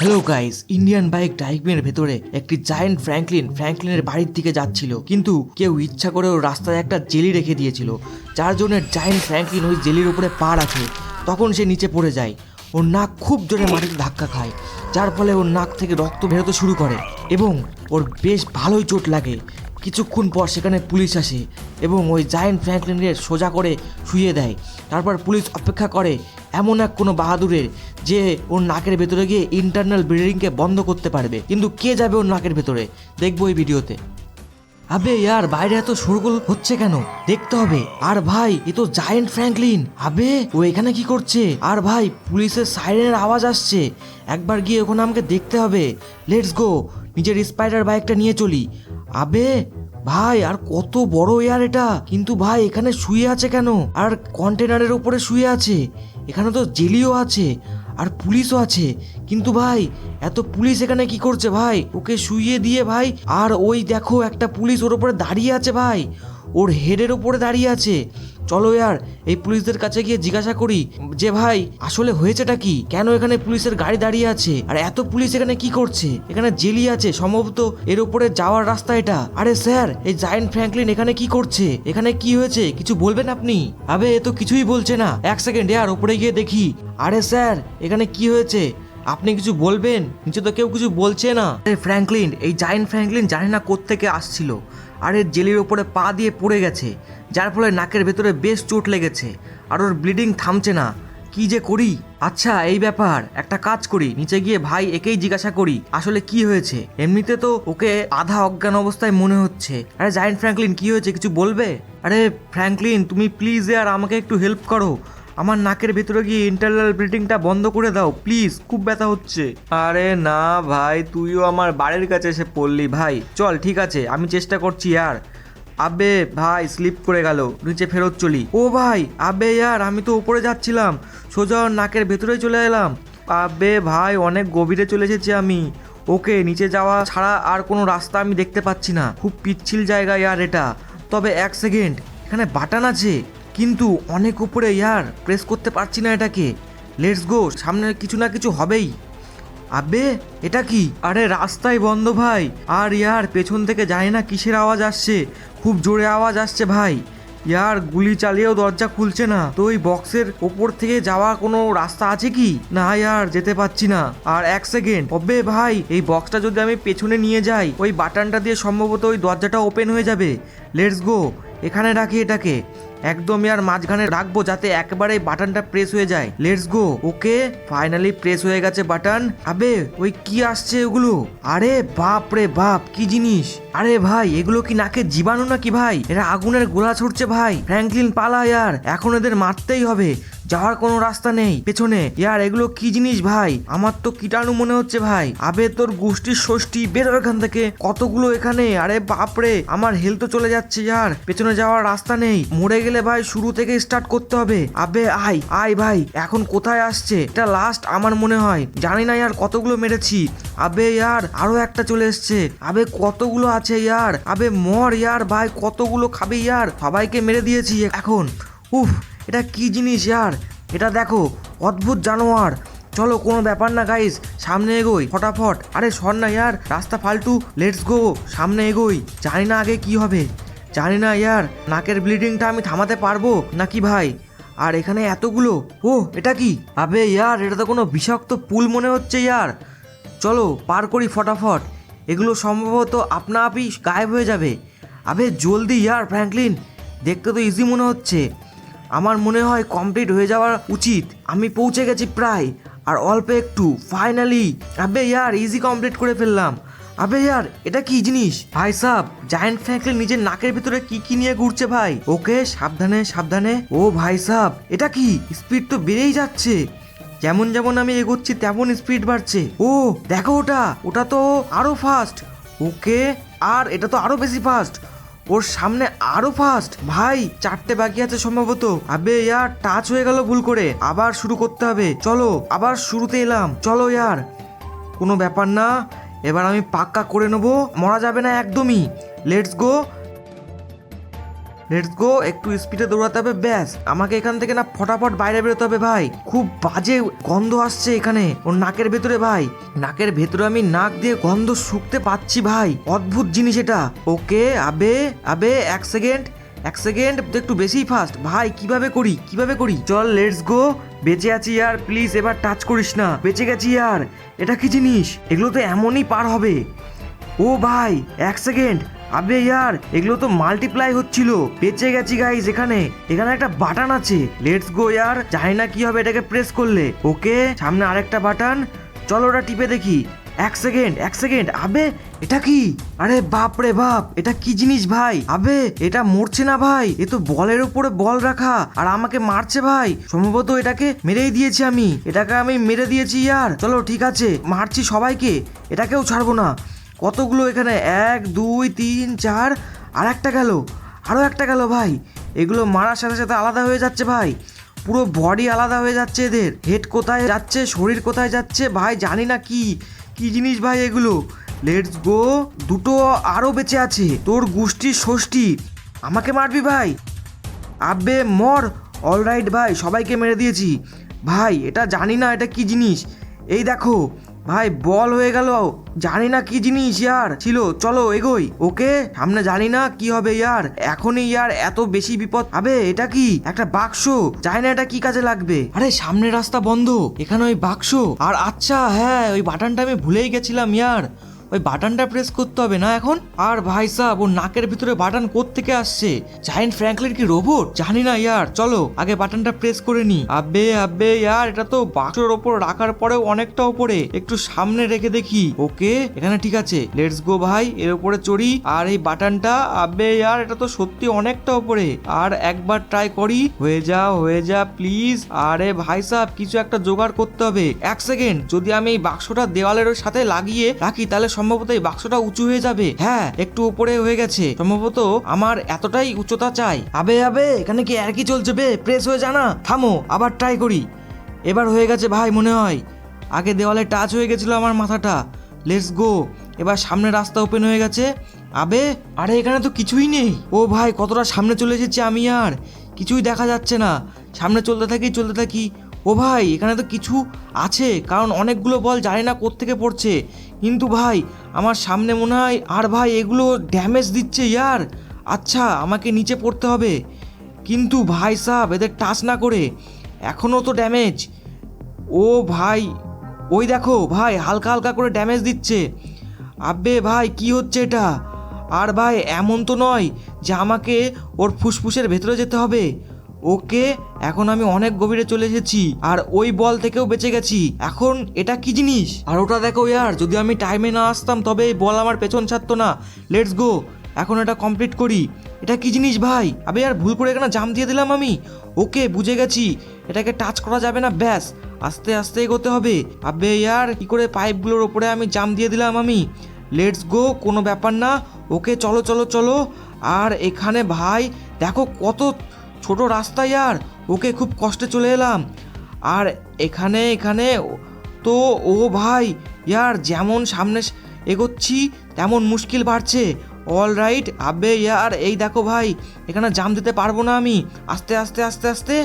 Hello guys Indian bike ডাইভের ভেতরে একটি জায়েন্ট ফ্র্যাঙ্কলিন ফ্র্যাঙ্কলিনের বাড়ির দিকে যাচ্ছিল। কিন্তু কেউ ইচ্ছা করে ওর রাস্তায় একটা জেলি রেখে দিয়েছিল। যার জন্য জায়েন্ট ফ্র্যাঙ্কলিন ওই জেলির উপরে পা রাখে। তখন সে নিচে পড়ে যায়। ওর নাক খুব জোরে মাটিতে ধাক্কা খায়। যার ফলে ওর নাক থেকে রক্ত বেরোতে শুরু করে এবং ওর বেশ ভালোই চোট লাগে। কিছুক্ষণ পর সেখানে পুলিশ আসে এবং ওই জায়েন্ট ফ্র্যাঙ্কলিনের সোজা করে শুয়ে দেয়। তারপর পুলিশ অপেক্ষা করে এমন এক কোনো বাহাদুরের যে ওর নাকের ভেতরে গিয়ে ইন্টারনাল ব্লিডিংকে বন্ধ করতে পারবে। কিন্তু কে যাবে ওর নাকের ভেতরে? দেখব এই ভিডিওতে। আবে ইয়ার, বাইরে এত শোরগোল হচ্ছে কেন? দেখতে হবে। আর ভাই, এ তো জায়েন্ট ফ্র্যাঙ্কলিন আবে, ও এখানে কি করছে? আর ভাই, পুলিশের সাইরেনের আওয়াজ আসছে। একবার গিয়ে ওখানে আমাকে দেখতে হবে। লেটস গো নিজের স্পাইডার বাইকটা নিয়ে চলি। আবে, ভাই, আর কত বড় এয়ার এটা। কিন্তু ভাই, এখানে শুয়ে আছে কেন? আর কন্টেনারের উপরে শুয়ে আছে। এখানে তো জেলিও আছে, আর পুলিশও আছে। কিন্তু ভাই, এত পুলিশ এখানে কি করছে ভাই? ওকে শুইয়ে দিয়ে ভাই, আর ওই দেখো একটা পুলিশ ওর ওপরে দাঁড়িয়ে আছে ভাই। ওর হেডের ওপরে দাঁড়িয়ে আছে। চলো ইয়ার এই পুলিশদের কাছে গিয়ে জিজ্ঞাসা করি যে ভাই, আসলে হয়েছেটা কি? কেন এখানে পুলিশের গাড়ি দাঁড়িয়ে আছে? আর এত পুলিশ এখানে কি করছে? এখানে জেলি আছে, সম্ভবত এর উপরে যাওয়ার রাস্তা এটা। আরে স্যার, এই জায়েন্ট ফ্র্যাঙ্কলিন এখানে কি করছে? এখানে কি হয়েছে? কিছু বলবেন আপনি? আবে, এ তো কিছুই বলছে না। এক সেকেন্ড ইয়ার উপরে গিয়ে দেখি। আরে স্যার, এখানে কি হয়েছে? আপনি কিছু বলবেন? নিচে তো কেউ কিছু বলছে না। ফ্র্যাঙ্কলিন, এই জায়েন্ট ফ্র্যাঙ্কলিন জানি না কোত্থেকে আসছিল। আর এর জেলির ওপরে পা দিয়ে পড়ে গেছে। যার ফলে নাকের ভেতরে বেশ চোট লেগেছে। আর ওর ব্লিডিং থামছে না। কি যে করি? আচ্ছা এই ব্যাপার। একটা কাজ করি। নিচে গিয়ে ভাই একেই জিজ্ঞাসা করি, আসলে কি হয়েছে? এমনিতে তো ওকে আধা অজ্ঞান অবস্থায় মনে হচ্ছে। আরে জায়েন্ট ফ্র্যাঙ্কলিন, কি হয়েছে? কিছু বলবে? আরে ফ্র্যাঙ্কলিন, তুমি প্লিজ আর আমাকে একটু হেল্প করো। আমার নাকের ভেতরে গিয়ে ইন্টারনাল ব্লিডিংটা বন্ধ করে দাও প্লিজ খুব ব্যথা হচ্ছে। আরে না ভাই, তুইও আমার বাড়ির কাছে এসে পড়লি, ভাই। চল, ঠিক আছে, আমি চেষ্টা করছি, আর। আবে ভাই স্লিপ করে গেল, নিচে ফেরত চলি। ও ভাই, আবে ইয়ার, আমি তো উপরে যাচ্ছিলাম, সোজা নাকের ভেতরে চলে এলাম। আবে ভাই, অনেক গভীরে চলে এসেছি আমি। ওকে, নিচে যাওয়া ছাড়া আর কোনো রাস্তা আমি দেখতে পাচ্ছি না। খুব পিচ্ছিল জায়গা ইয়ার এটা। তবে এক সেকেন্ড, এখানে বাটান আছে। কিন্তু অনেক উপরে ইয়ার প্রেস করতে পারছি না এটাকে। লেটস গো সামনে কিছু না কিছু হবেই। আবে এটা কি? আরে রাস্তায় বন্ধ ভাই। আর ইয়ার, পেছন থেকে জানি না কিসের আওয়াজ আসছে। খুব জোরে আওয়াজ আসছে ভাই। ইয়ার, গুলি চালিয়েও দরজা খুলছে না। তো ওই বক্সের ওপর থেকে যাওয়ার কোনো রাস্তা আছে কি? না ইয়ার, যেতে পাচ্ছি না। আর এক সেকেন্ড অবে ভাই, এই বক্সটা যদি আমি পেছনে নিয়ে যাই, ওই বাটনটা দিয়ে সম্ভবত ওই দরজাটা ওপেন হয়ে যাবে। লেটস গো এখানে রাখি এটাকে। একদমই আর মাঝখানে রাখব যাতে একেবারে বাটনটা প্রেস হয়ে যায়। Let's go okay finally press হয়ে গেছে বাটন। আবে, ওই কি আসছে ওগুলো? আরে বাপ রে বাপ, কি জিনিস? আরে ভাই, এগুলো কি নাকে জীবাণু নাকি ভাই? এরা আগুনের গোলা ছুটছে ভাই। ফ্র্যাঙ্কলিন পালা আর। এখন এদের মারতেই হবে। যাওয়ার কোনো রাস্তা নেই, পেছনে। ইয়ার, এগুলো কি জিনিস ভাই? আমার তো কীটাণু মনে হচ্ছে ভাই। আবে, তোর গোষ্ঠীর ষষ্ঠী বেরো এখান থেকে। কতগুলো এখানে? আরে বাপরে আমার হেলথ চলে যাচ্ছে ইয়ার। পেছনে যাওয়ার রাস্তা নেই। মরে গেলে ভাই শুরু থেকে স্টার্ট করতে হবে। আবে, আয় আয় ভাই, এখন কোথায় আসছে? এটা লাস্ট আমার মনে হয়। জানি না ইয়ার, কতগুলো মেরেছি। আবে, ইয়ার, আরও একটা চলে এসছে। আবে, কতগুলো আছে ইয়ার? আবে, মর ইয়ার ভাই, কতগুলো খাবে ইয়ার? সবাইকে মেরে দিয়েছি এখন। উফ এটা কি জিনিস ইয়ার? এটা দেখো, অদ্ভুত জানোয়ার। চলো, কোনো ব্যাপার না গাইস সামনে এগোই, ফটাফট। আরে, সর না ইয়ার। রাস্তা ফালতু লেটস গো সামনে এগোই। জানি না আগে কি হবে। জানি না ইয়ার, নাকের ব্লিডিংটা আমি থামাতে পারব নাকি ভাই? আর এখানে এতগুলো? ও এটা কি? আবে ইয়ার, এটা তো কোনো বিষাক্ত পুল মনে হচ্ছে ইয়ার। চলো, পার করি ফটাফট। এগুলো সম্ভবত আপনা আপই গায়েব হয়ে যাবে। আবে, জলদি ইয়ার, ফ্র্যাঙ্কলিন। দেখতে তো ইজি মনে হচ্ছে। আমার মনে হয় কমপ্লিট হয়ে যাওয়া উচিত। আমি পৌঁছে গেছি প্রায়, আর অল্প একটু ফাইনালি আবে ইয়ার ইজি কমপ্লিট করে ফেললাম। আবে ইয়ার, এটা কি জিনিস? ভাই সাব জায়েন্ট ফ্র্যাঙ্কলিন নিজের নাকের ভিতরে কি কি নিয়ে ঘুরছে ভাই? ওকে, সাবধানে সাবধানে। ও ভাই সাব, এটা কি? স্পিড তো বেড়েই যাচ্ছে। যেমন যেমন আমি এগোচ্ছি, তেমন স্পিড বাড়ছে। ও, দেখো ওটা ওটা তো আরও ফাস্ট ওকে, আর এটা তো আরও বেশি ফাস্ট ওর সামনে আরও ফাস্ট ভাই, চারটে বাকি আছে সম্ভবত। আবে ইয়ার টাচ হয়ে গেল ভুল করে। আবার শুরু করতে হবে। চলো, আবার শুরুতে এলাম। চলো ইয়ার। কোনো ব্যাপার না। এবার আমি পাক্কা করে নেব। মরা যাবে না একদমই। লেটস গো লেটস গো একটু স্পিডে দৌড়াতে হবে, ব্যাস। আমাকে এখান থেকে না ফটাফট বাইরে বেরোতে হবে ভাই। খুব বাজে গন্ধ আসছে এখানে, ওর নাকের ভেতরে ভাই। নাকের ভেতরে আমি নাক দিয়ে গন্ধ শুকতে পাচ্ছি ভাই। অদ্ভুত জিনিস এটা। ওকে, আবে আবে, এক সেকেন্ড এক সেকেন্ড একটু বেশি ফাস্ট ভাই, কীভাবে করি কীভাবে করি? চল লেটস গো বেঁচে আছি ইয়ার প্লিজ এবার টাচ করিস না। বেঁচে গেছি ইয়ার এটা কি জিনিস? এগুলো তো এমনই পার হবে। ও ভাই, এক সেকেন্ড আবে ইয়ার, এগুলো তো মাল্টিপ্লাই হচ্ছিল। বেঁচে গেছি গাইজ এখানে। এখানে একটা বাটন আছে। লেটস গো ইয়ার। জানি না কি হবে এটাকে প্রেস করলে। ওকে, সামনে আরেকটা বাটন চলো ওটা টিপে দেখি। এক সেকেন্ড এক সেকেন্ড আবে, এটা কি? আরে বাপ রে বাপ, এটা কি জিনিস ভাই? আবে, এটা মরছে না ভাই। এ তো বলের উপরে বল রাখা। আর আমাকে মারছে ভাই। সম্ভবত এটাকে মেরেই দিয়েছি আমি। এটাকে আমি মেরে দিয়েছি ইয়ার। চলো, ঠিক আছে। মারছি সবাইকে। এটাকেও ছাড়বো না। কতগুলো এখানে? এক, দুই, তিন, চার আর একটা গেল। আরও একটা গেল ভাই। এগুলো মারার সাথে সাথে আলাদা হয়ে যাচ্ছে ভাই। পুরো বডি আলাদা হয়ে যাচ্ছে এদের। হেড কোথায় যাচ্ছে? শরীর কোথায় যাচ্ছে? ভাই, জানি না কি। কি জিনিস ভাই এগুলো? লেটস গো দুটো আরও বেঁচে আছে। তোর গোষ্ঠীর ষষ্ঠী। আমাকে মারবি ভাই? আব্বে, মর। অলরাইট ভাই, সবাইকে মেরে দিয়েছি। ভাই, এটা জানি না এটা কি জিনিস। এই দেখো। ভাই, বল হয়ে গেল। জানি না কি জিনিস ইয়ার। ছিল, চলো এগোই। ওকে? সামনে জানি না কি হবে ইয়ার। এখনই ইয়ার এত বেশি বিপদ হবে, এটা কি? একটা বাক্স। জানি না এটা কি কাজে লাগবে। আরে সামনে রাস্তা বন্ধ। এখানে ওই বাক্স। আর আচ্ছা হ্যাঁ ওই বাটনটা আমি ভুলেই গেছিলাম ইয়ার। ওই বাটনটা প্রেস করতে হবে না এখন? আর ভাই সাহ ওর নাকের ভিতরে বাটন থেকে আসছে? জায়েন্ট ফ্র্যাঙ্কলিন কি রোবট জানি না ইয়ার, চলো, আগে বাটনটা প্রেস করে নি। আবে আবে ইয়ার, এটা তো বাক্সের ওপর রাখার পরেও অনেকটা উপরে একটু সামনে রেখে দেখি। ওকে, এখানে ঠিক আছে। লেটস গো ভাই, এর উপরে চড়ি। আর এই বাটনটা, আব্বে, ইয়ার, এটা তো সত্যি অনেকটা উপরে আর একবার ট্রাই করি। হয়ে যা হয়ে যা প্লিজ আরে ভাই সাহ কিছু একটা জোগাড় করতে হবে। এক সেকেন্ড যদি আমি এই বাক্সটা দেওয়ালের সাথে লাগিয়ে রাখি, তাহলে সম্ভবত এই বাক্সটা উঁচু হয়ে যাবে। হ্যাঁ একটু উপরে হয়ে গেছে। সম্ভবত আমার এতটাই উচ্চতা চাই। আবে আবে, এখানে কি আর কি চলছে বে? প্রেস হয়ে জানা থামো, আবার ট্রাই করি। এবার হয়ে গেছে ভাই, মনে হয়। আগে দেওয়ালে টাচ হয়ে গেছিল আমার মাথাটা। লেটস গো এবার সামনে রাস্তা ওপেন হয়ে গেছে। আবে, আরে এখানে তো কিছুই নেই। ও ভাই, কতটা সামনে চলে এসেছি আমি আর। কিছুই দেখা যাচ্ছে না। সামনে চলতে থাকি চলতে থাকি। ও ভাই, এখানে তো কিছু আছে। কারণ অনেকগুলো বল জানি না কোত্থেকে পড়ছে। কিন্তু ভাই, আমার সামনে মনে হয়, আর ভাই, এগুলো ড্যামেজ দিচ্ছে ইয়ার। আচ্ছা আমাকে নিচে পড়তে হবে। কিন্তু ভাই সাহেব, এদের টাচ না করে, এখনও তো ড্যামেজ ও ভাই, ওই দেখো, ভাই, হালকা হালকা করে ড্যামেজ দিচ্ছে। আবে ভাই, কি হচ্ছে এটা? আর ভাই, এমন তো নয় যে আমাকে ওর ফুসফুসের ভেতরে যেতে হবে। ওকে, এখন আমি অনেক গভীরে চলে এসেছি, আর ওই বল থেকেও বেঁচে গেছি। এখন এটা কি জিনিস? আর ওটা দেখো ইয়ার, যদি আমি টাইমে না আসতাম, তবে এই বল আমার পেছন ছাড়তো না। লেটস গো এখন এটা কমপ্লিট করি। এটা কি জিনিস ভাই? আবে আর ভুল করে এখানে জাম দিয়ে দিলাম আমি? ওকে, বুঝে গেছি। এটাকে টাচ করা যাবে না, ব্যাস। আস্তে আস্তে এগোতে হবে। আবে ইয়ার, কি করে পাইপগুলোর ওপরে আমি জাম দিয়ে দিলাম আমি? লেটস গো কোনো ব্যাপার না। ওকে, চলো চলো চলো। আর এখানে ভাই, দেখো কত ছোট রাস্তা ইয়ার ওকে খুব কষ্টে চলে এলাম। আর এখানে এখানে তো, ও ভাই, ইয়ার যেমন সামনে এগোচ্ছি, তেমন মুশকিল বাড়ছে। অল রাইট আবে ইয়ার, এই দেখো ভাই, এখানে জাম্প দিতে পারব না আমি। আস্তে আস্তে আস্তে আস্তে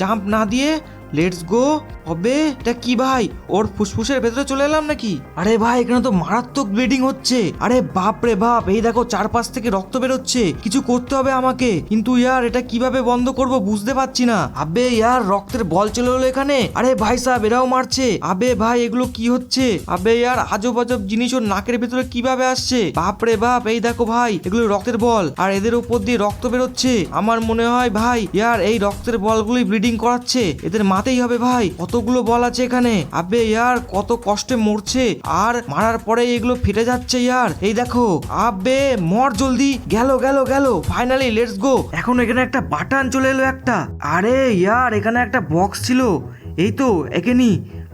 জাম্প না দিয়ে লেটস গো হবে এটা কি ভাই? ওর ফুসফুসের ভেতরে চলে এলাম নাকি? আরে ভাই, এখানে তো মারাত্মক ব্লিডিং হচ্ছে। আরে বাপ রে বাপ, এই দেখো চারপাশ থেকে রক্ত বেরোচ্ছে। কিছু করতে হবে আমাকে। কিন্তু ইয়ার, এটা কীভাবে বন্ধ করব বুঝতে পারছি না। আবে ইয়ার, রক্তের বল চলে এলো এখানে। আরে ভাই সাহেব, এরাও মারছে। আবে ভাই, এগুলো কি হচ্ছে? আবে ইয়ার আজব আজব জিনিস ওর নাকের ভেতরে কীভাবে আসছে? বাপ রে বাপ, এই দেখো ভাই, এগুলো রক্তের বল। আর এদের উপর দিয়ে রক্ত বেরোচ্ছে। আমার মনে হয় ভাই, ইয়ার, এই রক্তের বলগুলি ব্লিডিং করাচ্ছে। এদের মাতেই হবে ভাই। কতগুলো বল আছে এখানে? আবে ইয়ার, কত কষ্টে মরছে। আর মারার পরে এগুলো ফেটে যাচ্ছে ইয়ার। এই দেখো, আবে, মর জলদি। গেল গেল গেল। ফাইনালি লেটস গো এখন এখানে একটা বাটন চলে এলো একটা। আরে ইয়ার, এখানে একটা বক্স ছিল। এই তো, একে নি।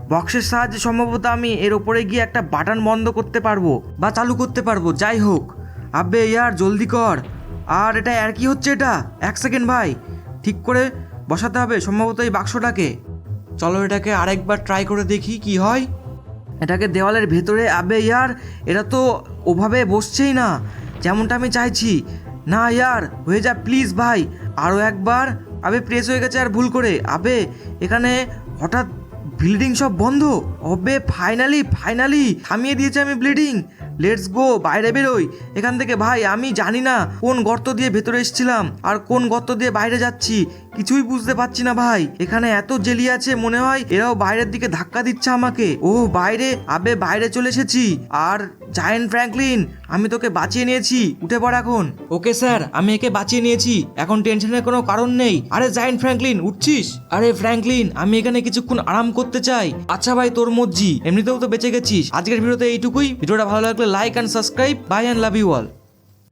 বক্সের সাহায্যে সম্ভবত আমি এর ওপরে গিয়ে একটা বাটন বন্ধ করতে পারব বা চালু করতে পারব, যাই হোক। আবে ইয়ার, জলদি কর। আর এটা, আর কি হচ্ছে এটা? এক সেকেন্ড ভাই। ঠিক করে বসাতে হবে, সম্ভবত এই বাক্সটাকে চলো এটাকে আরেকবার ট্রাই করে দেখি কি হয়। এটাকে দেওয়ালের ভেতরে, আবে ইয়ার এটা তো ওভাবে বসছেই না। যেমনটা আমি চাইছি। না ইয়ার, হয়ে যা প্লিজ ভাই। আরও একবার। আবে প্রেস হয়ে গেছে আর ভুল করে। আবে, এখানে হঠাৎ ব্লিডিং সব বন্ধ। অবে ফাইনালি ফাইনালি থামিয়ে দিয়েছে আমি ব্লিডিং লেটস গো বাইরে বেরোই। এখান থেকে ভাই, আমি জানি না কোন গর্ত দিয়ে ভেতরে এসেছিলাম আর কোন গর্ত দিয়ে বাইরে যাচ্ছি। কিছুই বুঝতে পারছি না ভাই। এখানে এত জেলি আছে, মনে হয় এরাও বাইরের দিকে ধাক্কা দিচ্ছে আমাকে। ও, বাইরে? আবে, বাইরে চলে এসেছি। আর জায়েন্ট ফ্র্যাঙ্কলিন, আমি তোকে বাঁচিয়ে নিয়েছি। উঠে পড় এখন। ওকে স্যার, আমি একে বাঁচিয়ে নিয়েছি। এখন টেনশনের কোনো কারণ নেই। আরে জায়েন্ট ফ্র্যাঙ্কলিন, উঠছিস? আরে ফ্র্যাঙ্কলিন, আমি এখানে কিছুক্ষণ আরাম করতে চাই। আচ্ছা ভাই, তোর মর্জি। এমনিতেও তো বেঁচে গেছিস। আজকের ভিডিওতে এইটুকুই। ভিডিওটা ভালো লাগলে like and subscribe bye and love you all